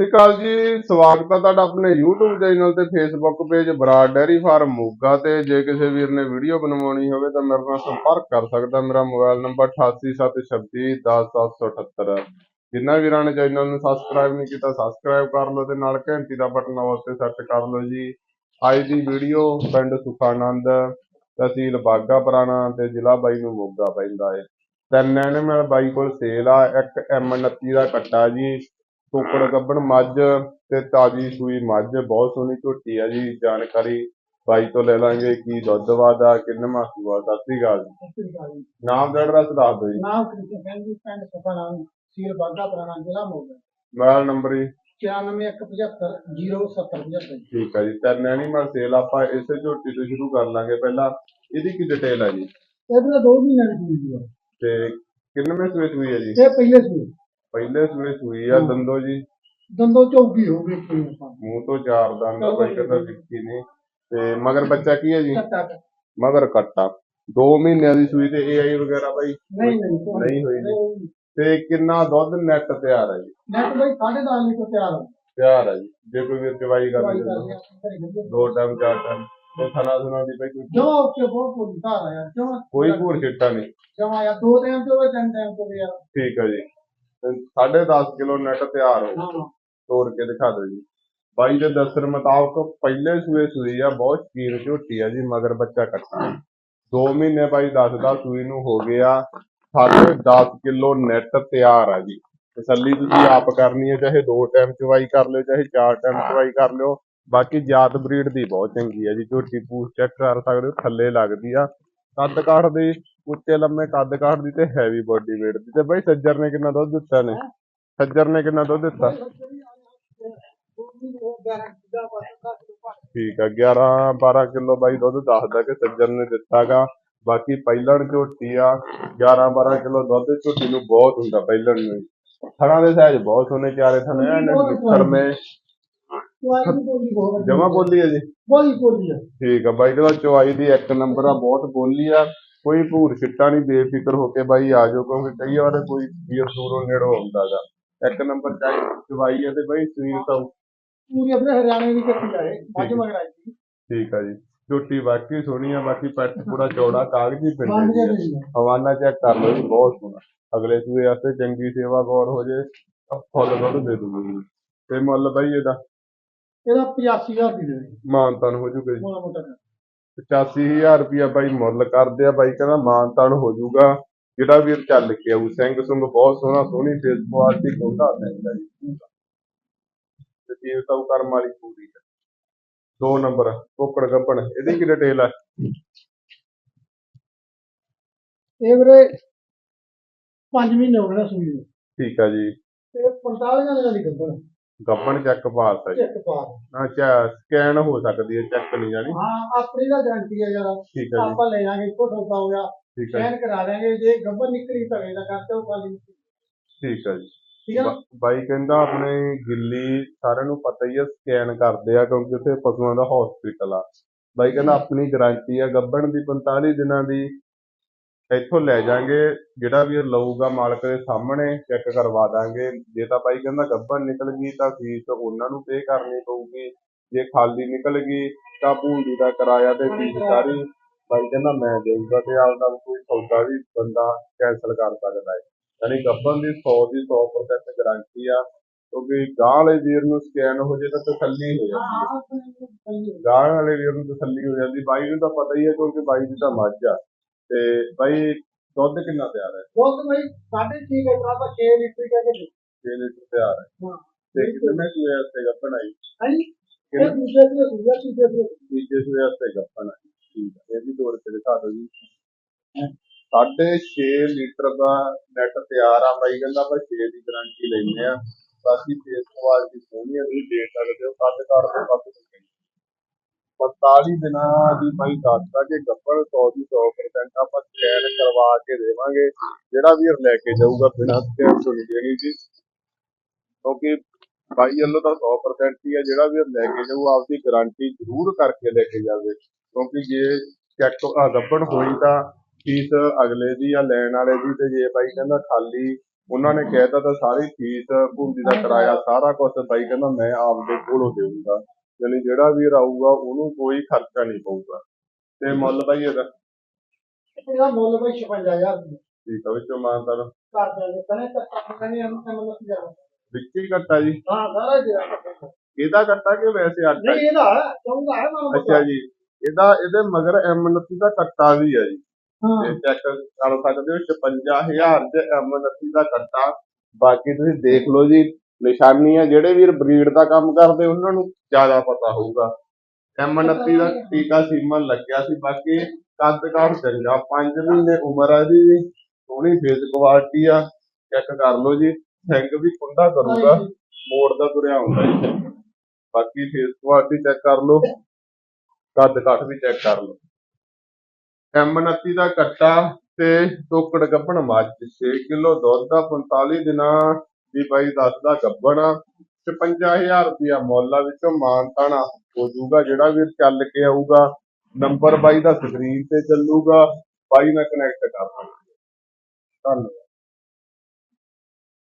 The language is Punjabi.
ਸਤਿ ਸ਼੍ਰੀ ਅਕਾਲ ਜੀ, ਸਵਾਗਤ ਹੈ ਤੁਹਾਡਾ ਆਪਣੇ YouTube ਚੈਨਲ ਤੇ, Facebook page Brar dairy farm Moga ਤੇ। ਜੇ ਕਿਸੇ ਵੀਰ ਨੇ ਵੀਡੀਓ ਬਣਵਾਉਣੀ ਹੋਵੇ ਤਾਂ ਮੇਰੇ ਨਾਲ ਸੰਪਰਕ ਕਰ ਸਕਦਾ ਮੇਰਾ ਮੋਬਾਈਲ ਨੰਬਰ 8876210778 ਜਿਨ੍ਹਾਂ ਵੀਰਾਂ ਨੇ ਚੈਨਲ ਨੂੰ ਸਬਸਕ੍ਰਾਈਬ ਨਹੀਂ ਕੀਤਾ ਸਬਸਕ੍ਰਾਈਬ ਕਰ ਲਓ ਤੇ ਨਾਲ ਘੰਟੀ ਦਾ ਬਟਨ ਉੱਤੇ ਸੈੱਟ ਕਰ ਲਓ ਜੀ। ਅੱਜ ਦੀ ਵੀਡੀਓ ਪਿੰਡ ਸੁਖਾਨੰਦ, ਤਹਿਸੀਲ ਬਾਗਾ ਪੁਰਾਣਾ ਤੇ ਜ਼ਿਲ੍ਹਾ ਬਾਈ ਨੂੰ ਮੋਗਾ ਪੈਂਦਾ ਹੈ। ਤਿੰਨ ਐਨੀਮਲ ਬਾਈ ਕੋਲ ਸੇਲ ਆ, ਇੱਕ M29 ਦਾ ਕੱਟਾ ਜੀ। ਕੁੱਕੜ ਗੱਬਣ ਮੱਝ ਤੇ ਤਾਜੀ ਸੂਈ ਮੱਝ ਬਹੁਤ ਸੋਹਣੀ ਝੋਟੀ ਆ ਜੀ ਜਾਣਕਾਰੀ ਬਾਈ ਤੋਂ ਲੈ ਲਾਂਗੇ ਕੀ ਦੁੱਧ ਵਾਦਾ ਕਿੰਨਾ ਸੂਆ ਸਤਿ ਸ੍ਰੀ ਅਕਾਲ ਜੀ। ਜੀ। ਨਾਮ ਦਾ ਐਡਰੈਸ ਦੱਸ ਦਿਓ ਜੀ। ਨਾਮ ਕ੍ਰਿਸ਼ਨ ਸਿੰਘ ਜੀ ਪਿੰਡ ਸੁਖਾਨਾਮ ਸੀਲ ਬਾਗਾ ਪੁਰਾਣਾ ਜ਼ਿਲ੍ਹਾ ਮੋਗਾ। ਮੋਬਾਈਲ ਨੰਬਰ ਜੀ। 9417500775 ਠੀਕ ਆ ਜੀ ਤਿੰਨ ਐਨੀਮਲ ਸੇਲ ਆਪਾਂ ਇਸੇ ਝੋਟੀ ਤੋਂ ਸ਼ੁਰੂ ਕਰ ਲਾਂਗੇ। ਪਹਿਲਾਂ ਇਹਦੀ ਕੀ ਡਿਟੇਲ ਹੈ ਜੀ? ਇਹਦੇ ਦੋ ਮਹੀਨੇ ਦੀ ਦੀ ਆ। ਤੇ ਕਿੰਨਵੇਂ ਸੂਏ ਸੂਈ ਹੈ ਜੀ? ਇਹ ਪਹਿਲੇ ਸੂਈ ਪਹਿਲੇ ਸੂਏ ਸੂਈ ਆ ਦੰਦੋ ਜੀ। ਦੰਦੋ ਚੌਕੀ ਹੋ ਗਈ ਸੂਈ ਆਪਾਂ ਮੂੰਹ ਤੋਂ ਚਾਰ ਦੰਦ ਆ, ਕੋਈ ਕਹਿੰਦਾ ਵਿੱਕੀ ਨੇ ਤੇ ਮਗਰ ਬੱਚਾ ਕੀ ਹੈ ਜੀ? ਕੱਟਾ ਕੱਟ। ਮਗਰ ਕੱਟਾ। 2 ਮਹੀਨਿਆਂ ਦੀ ਸੂਈ ਤੇ ਏਆਈ ਵਗੈਰਾ ਬਾਈ? ਨਹੀਂ ਨਹੀਂ ਕੋਈ ਨਹੀਂ ਹੋਈ ਜੀ। ਤੇ ਕਿੰਨਾ ਦੁੱਧ ਨੈਟ ਤਿਆਰ ਹੈ ਜੀ? ਨੈਟ ਬਈ 10.5 ਲੀਟਰ ਤਿਆਰ ਆ ਤਿਆਰ ਹੈ ਜੀ। ਜੇ ਕੋਈ ਵੀਰ ਚਵਾਈ ਦਵਾਈ ਕਰ ਘਰੇ ਵਧੀਆ। ਦੋ ਟਾਈਮ ਚਾਰ ਟਾਈਮ ਤੇ ਥਣਾ ਥਣਾ ਦੀ ਬਾਈ ਕੋਈ ਜਮਾਂ ਉੱਤੇ ਬਹੁਤ ਕੋਈ ਯਾਰ। ਜਮਾਂ ਕੋਈ ਛਿੱਟਾ ਨਹੀਂ। ਜਮਾਂ ਯਾਰ ਦੋ ਟਾਈਮ ਤੇ ਤਿੰਨ ਟਾਈਮ ਤੇ ਯਾਰ। ਠੀਕ ਹੈ ਜੀ। ਤੇ ਸਾਢੇ 10 ਕਿਲੋ ਨੈਟ ਤਿਆਰ ਹੋ ਤੋੜ ਕੇ ਦਿਖਾ ਦਿਓ ਜੀ। ਬਾਈ ਦੇ ਦੱਸਣ ਮੁਤਾਬਕ ਪਹਿਲੇ ਸੂਏ ਸੂਈ ਆ, ਬਹੁਤ ਸ਼ਕੀਨ ਝੋਟੀ ਆ ਜੀ, ਮਗਰ ਬੱਚਾ ਕੱਟਾ। 2 ਮਹੀਨੇ ਬਾਈ ਦੱਸਦਾ ਸੂਈ ਨੂੰ ਹੋ ਗਿਆ, ਸਾਢੇ 10 ਕਿਲੋ ਨੈਟ ਤਿਆਰ ਆ ਜੀ। ਤਸੱਲੀ ਤੁਸੀਂ ਆਪ ਕਰਨੀ ਹੈ, ਚਾਹੇ ਦੋ ਟਾਈਮ ਚਵਾਈ ਕਰ ਲਿਓ, ਚਾਹੇ ਚਾਰ ਟਾਈਮ ਚਵਾਈ ਕਰ ਲਿਓ। ਬਾਕੀ ਜਾਤ ਬਰੀਡ ਦੀ ਬਹੁਤ ਚੰਗੀ ਆ ਜੀ, ਝੋਟੀ ਪੂਛ ਚੈੱਕ ਕਰ ਸਕਦੇ ਹੋ, ਥੱਲੇ ਲੱਗਦੀ ਆ। ਕੱਦ ਕਾਠ ਦੀ, ਉੱਚੇ ਲੰਮੇ ਕੱਦ ਕਾਠ ਦੀ ਤੇ ਹੈਵੀ ਬੋਡੀ weight ਦੀ। ਤੇ ਬਾਈ ਸੱਜਰ ਨੇ ਕਿੰਨਾ ਦੁੱਧ ਦਿੱਤਾ ਨੇ? ਸੱਜਰ ਨੇ ਕਿੰਨਾ ਦੁੱਧ ਦਿੱਤਾ? ਠੀਕ ਆ 11 12 ਕਿਲੋ ਬਾਈ ਦੁੱਧ ਦੱਸਦਾ ਕਿ ਸੱਜਣ ਨੇ ਦਿੱਤਾਗਾ। ਬਾਕੀ ਪਹਿਲਣ ਝੋਟੀ ਆ 11 12 ਕਿਲੋ ਦੁੱਧ ਝੋਟੀ ਨੂੰ ਬਹੁਤ ਹੁੰਦਾ ਪਹਿਲਣ ਨੂੰ। ਥਣਾ ਦੇ ਸਾਈਜ਼ ਬਹੁਤ ਸੋਹਣੇ, ਚਾਰੇ ਥਣੇ ਐਨ ਜਮਾ ਬੋਲੀ ਹੈ ਜੀ। ਬੋਲੀ ਬੋਲੀ ਆ ਠੀਕ ਆ ਬਾਈ ਦਾ ਚਵਾਈ ਦੀ ਇੱਕ ਨੰਬਰ ਆ ਬਹੁਤ ਬੋਲੀ ਆ। ਕੋਈ ਭੂਰ ਛਿੱਟਾ ਨਹੀਂ ਬੇਫਿਕਰ ਹੋ ਕੇ ਬਾਈ ਆ ਜਾਓ ਕਿਉਂਕਿ ਕਈ ਵਾਰ ਕੋਈ ਵੀਰ ਦੂਰੋਂ ਨੇੜੋਂ ਆਉਂਦਾਗਾ ਇੱਕ ਨੰਬਰ ਚਾਹੀ ਚਵਾਈ ਹੈ ਤੇ ਬਾਈ ਸਰੀਰ ਤਾਂ ਪੂਰੀ ਆਪਣੇ ਹਰਿਆਣੇ ਦੀ ਕੱਟੀ ਆ ਇਹ ਮੱਝ ਮਗਰ ਆਈ ਸੀ। ਠੀਕ ਆ ਜੀ। ਝੋਟੀ ਵਾਕਈ ਸੋਹਣੀ ਆ ਬਾਕੀ ਪੈਟ ਪੂਰਾ ਚੌੜਾ ਕਾਗਜ਼ੀ ਪਿੰਡ ਦੀ ਆ। ਦੇ ਦਿਓ। ਹਵਾਨਾ ਚੈੱਕ ਕਰ ਲਓ ਜੀ ਬਹੁਤ ਸੋਹਣਾ। ਅਗਲੇ ਸੂਏ ਵਾਸਤੇ ਚੰਗੀ ਸੇਵਾ ਗੌਰ ਹੋ ਜੇ ਫੁੱਲ ਦੁੱਧ ਦੇ ਦੂੰਗੀ। ਜੀ ਤੇ ਮੁੱਲ ਬਾਈ ਇਹਦਾ ਇਹਦਾ 85000 ਦੀ ਦੇ ਦੇ ਮਾਨਤਾਨ ਹੋ ਜੂਗਾ ਜੀ। ਮੋਟਾ ਮੋਟਾ ਕਰ। 85000 ਰੁਪਇਆ ਬਾਈ ਮੁੱਲ ਕਰਦੇ ਆ ਬਾਈ ਕਹਿੰਦਾ ਮਾਨਤਾਨ ਹੋ ਜੂਗਾ। ਜਿਹੜਾ ਵੀਰ ਚੱਲ ਕੇ ਆਊ ਸਿੰਘ ਸੁੰਗ ਬਹੁਤ ਸੋਹਣਾ ਸੋਹਣੀ ਫੇਸ ਕੁਆਲਿਟੀ ਕੋਦਾ ਪੈਂਦਾ ਜੀ। ਤੇ ਜੀਵ ਤਾਂ ਕਰਮ ਵਾਲੀ ਪੂਰੀ ਹੈ ਦੋ ਨੰਬਰ ਕੋਕੜ ਗੱਪਣ ਇਹਦੀ ਕੀ ਡਿਟੇਲ ਹੈ ਇਹ ਵੀਰੇ 5 ਮਹੀਨੇ ਹੋ ਗਏ ਸੂਈ ਨੂੰ। ਠੀਕ ਆ ਜੀ। ਤੇ 45 ਦਿਨਾਂ ਦੀ ਗੱਬਰ ਗੱਪਣ ਚੈੱਕ ਪਾਸ ਹੈ ਜੀ। ਚੈੱਕ ਪਾ ਅੱਛਾ ਸਕੈਨ ਹੋ ਸਕਦੀ ਹੈ ਚੈੱਕ ਨਹੀਂ ਜਾਣੀ। ਹਾਂ ਆਪਣੀ ਦਾ ਗਾਰੰਟੀ ਹੈ ਯਾਰ। ਠੀਕ ਹੈ ਜੀ। ਆਪਾਂ ਲੈ ਜਾਾਂਗੇ ਇੱਕੋ ਸੌਦਾ ਹੋ ਗਿਆ ਠੀਕ ਹੈ ਕਰਾ ਲਾਂਗੇ ਜੇ ਗੱਬਰ ਨਿਕਲੀ ਤਾਂ ਇਹਦਾ ਕਰਤੇ ਉਹ ਖਾਲੀ ਠੀਕ ਹੈ ਜੀ। ਠੀਕ ਹੈ ਨਾ? ਬਾ- ਬਾਈ ਕਹਿੰਦਾ ਆਪਣੇ ਗਿੱਲੀ ਸਾਰਿਆਂ ਨੂੰ ਪਤਾ ਹੀ ਹੈ ਸਕੈਨ ਕਰਦੇ ਆ ਕਿਉਂਕਿ ਉੱਥੇ ਪਸ਼ੂਆਂ ਦਾ ਹਸਪੀਟਲ ਆ। ਬਾਈ ਕਹਿੰਦਾ ਆਪਣੀ ਗਾਰੰਟੀ ਆ ਗੱਭਣ ਦੀ 45 ਦਿਨਾਂ ਦੀ ਇੱਥੋਂ ਲੈ ਜਾਾਂਗੇ, ਜਿਹੜਾ ਵੀ ਲਊਗਾ ਮਾਲਕ ਦੇ ਸਾਹਮਣੇ ਚੈੱਕ ਕਰਵਾ ਦਾਂਗੇ। ਜੇ ਤਾਂ ਬਾਈ ਕਹਿੰਦਾ ਗੱਭਣ ਨਿਕਲ ਗਈ, ਤਾਂ ਫੀਸ ਉਹਨਾਂ ਨੂੰ ਪੇ ਕਰਨੀ ਪਊਗੀ। ਜੇ ਖਾਲੀ ਨਿਕਲ ਗਈ, ਤਾਂ ਭੂੰਡੀ ਦਾ ਕਿਰਾਇਆ ਤੇ ਫੀਸ ਸਾਰੀ ਬਾਈ ਕਹਿੰਦਾ ਮੈਂ ਦੇਊਗਾ ਤੇ ਆਪਦਾ ਕੋਈ ਸੌਦਾ ਵੀ ਬੰਦਾ ਕੈਨਸਲ ਕਰ ਸਕਦਾ ਹੈ। ਯਾਨੀ ਗੱਭਣ ਦੀ 100 ਦੀ 100% ਗਾਰੰਟੀ ਆ, ਕਿਉਂਕਿ ਗਾਂ ਵਾਲੇ ਵੀਰ ਨੂੰ ਸਕੈਨ ਹੋ ਜੇ ਤਾਂ ਤਸੱਲੀ ਹੋ ਜਾਂਦੀ ਹੈ। ਹੈ ਗਾਂ ਵਾਲੇ ਵੀਰ ਨੂੰ ਤਸੱਲੀ ਹੋ ਜਾਂਦੀ, ਬਾਈ ਨੂੰ ਤਾਂ ਪਤਾ ਹੀ ਹੈ ਕਿਉਂਕਿ ਬਾਈ ਦੀ ਤਾਂ ਮੱਝ ਆ। ਤੇ ਬਾਈ ਦੁੱਧ ਕਿੰਨਾ ਤਿਆਰ ਹੈ? ਭਾਈ ਸਾਢੇ ਛੇ ਲੀਟਰ ਆਪਾਂ 6 ਲੀਟਰ ਕਹਿ ਕੇ 6 ਲੀਟਰ ਤਿਆਰ ਹੈ। ਤੇ ਕਿੰਨੇ ਸੂਏ ਵਾਸਤੇ ਗੱਪਣ ਆਈ? ਹਾਂਜੀ। ਇਹ ਦੂਜੇ ਦੇ ਦੂਜੇ ਤੀਜੇ ਦੇ। ਤੀਜੇ ਸੂਏ ਵਾਸਤੇ ਗੱਪਣ ਆਈ। ਠੀਕ ਹੈ। ਇਹ ਵੀ ਤੋੜ ਕੇ ਦਿਖਾ ਦਿਓ ਜੀ। ਸਾਢੇ 6 ਲੀਟਰ ਦਾ ਨੈਟ ਤਿਆਰ ਆ ਬਾਈ ਕਹਿੰਦਾ ਆਪਾਂ 6 ਦੀ ਗਾਰੰਟੀ ਲੈਂਦੇ ਆ ਬਾਕੀ ਫੇਸ ਕੁਆਲਿਟੀ ਸੋਹਣੀ ਹੈ ਤੁਸੀਂ ਦੇਖ ਸਕਦੇ ਹੋ ਕੱਦ ਕਾਰ ਤੋਂ ਕੱਦ ਤੱਕ 45 ਦਿਨਾਂ ਦੀ ਬਾਈ ਦੱਸਦਾ ਕਿ ਗੱਪਣ 100 ਦੀ 100% ਆਪਾਂ ਸਕੈਨ ਕਰਵਾ ਕੇ ਦੇਵਾਂਗੇ, ਜਿਹੜਾ ਵੀ ਲੈ ਕੇ ਜਾਊਗਾ ਬਿਨਾਂ ਸਕੈਨ ਤੋਂ ਨਹੀਂ ਦੇਣੀ ਜੀ। ਕਿਉਂਕਿ ਬਾਈ ਵੱਲੋਂ ਤਾਂ 100% ਹੀ ਹੈ, ਜਿਹੜਾ ਵੀ ਲੈ ਕੇ ਜਾਊ, ਆਪਦੀ ਗਾਰੰਟੀ ਜ਼ਰੂਰ ਕਰਕੇ ਲੈ ਕੇ ਜਾਵੇ। ਕਿਉਂਕਿ ਜੇ ਚੈੱਕ ਗੱਬਣ ਹੋਈ ਤਾਂ ਫੀਸ ਅਗਲੇ ਦੀ ਆ ਲੈਣ ਵਾਲੇ ਦੀ ਤੇ ਜੇ ਭਾਈ ਕਹਿੰਦਾ ਖਾਲੀ, ਉਹਨਾਂ ਨੇ ਕਹਿਤਾ ਤਾਂ ਸਾਰੀ ਫੀਸ ਭੁੰਦੀ ਦਾ ਕਿਰਾਇਆ ਸਾਰਾ ਕੁਝ ਭਾਈ ਕਹਿੰਦਾ ਮੈਂ ਆਪਦੇ ਕੋਲੋਂ ਦੇਊਂਗਾ। ਯਾਨੀ ਜਿਹੜਾ ਵੀਰ ਆਊਗਾ ਉਹਨੂੰ ਕੋਈ ਖਰਚਾ ਨਹੀਂ ਪਊਗਾ। ਤੇ ਮੁੱਲ ਬਾਈ ਇਹਦਾ। ਇਹਦਾ ਮੁੱਲ ਬਈ 56000 ਰੁਪਏ। ਠੀਕ ਆ ਵਿੱਚੋਂ ਕਰ ਤੱਕ ਤੇ ਹੀ ਕੱਟਾ ਜੀ। ਹਾਂ ਸਾਰਾ ਜਿਹੜਾ ਇਹਦਾ ਕੱਟਾ ਕਿ ਵੈਸੇ ਆਟਾ ਨਹੀਂ ਇਹਦਾ ਚਾਹੁੰਦਾ ਹੈ ਮਨ ਅੱਛਾ ਜੀ। ਇਹਦਾ ਇਹਦੇ ਮਗਰ M29 ਦਾ ਕੱਟਾ ਵੀ ਹੈ ਜੀ। ਇਹ ਚੈੱਕ ਕਰ ਸਕਦੇ ਹੋ 55000 ਦੇ M29 ਦਾ ਕੱਟਾ ਬਾਕੀ ਤੁਸੀਂ ਦੇਖ ਲਓ ਜੀ ਨਿਸ਼ਾਨੀਆਂ ਜਿਹੜੇ ਵੀਰ ਬਰੀਡ ਦਾ ਕੰਮ ਕਰਦੇ ਉਹਨਾਂ ਨੂੰ ਜ਼ਿਆਦਾ ਪਤਾ ਹੋਊਗਾ। M29 ਦਾ ਟੀਕਾ ਸੀਮਨ ਲੱਗਿਆ ਸੀ ਬਾਕੀ ਕੱਦ ਕਾਠ ਚੰਗਾ 5 ਮਹੀਨੇ ਉਮਰ ਆ ਜੀ ਸੋਹਣੀ ਫੇਸ ਕੁਆਲਿਟੀ ਆ ਚੈੱਕ ਕਰ ਲਓ ਜੀ ਸਿੰਘ ਵੀ ਕੁੰਡਾ ਕਰੂਗਾ ਮੋੜ ਦਾ ਤੁਰਿਆ ਹੁੰਦਾ ਜੀ। ਬਾਕੀ ਫੇਸ ਕੁਆਲਿਟੀ ਚੈੱਕ ਕਰ ਲਓ ਕੱਦ ਕਾਠ ਵੀ ਚੈੱਕ ਕਰ ਲਓ। M29 ਦਾ ਕੱਟਾ ਤੇ ਟੋਕੜ ਗੱਭਣ ਮੱਝ 6 ਕਿਲੋ ਦੁੱਧ ਦਾ 45 ਦਿਨਾਂ ਵੀ ਬਾਈ ਦੱਸ ਦਾ ਗੱਭਣ ਆ 55000 ਰੁਪਇਆ ਮੁੱਲ ਵਿੱਚੋਂ ਮਾਨਤਾਣਾ ਹੋ ਜਾਊਗਾ, ਜਿਹੜਾ ਵੀ ਚੱਲ ਕੇ ਆਊਗਾ ਨੰਬਰ ਬਾਈ ਦਾ ਸਕਰੀਨ ਤੇ ਚੱਲੂਗਾ, ਬਾਈ ਨਾਲ ਕਨੈਕਟ ਕਰ ਲਾਂਗੇ ਧੰਨਵਾਦ।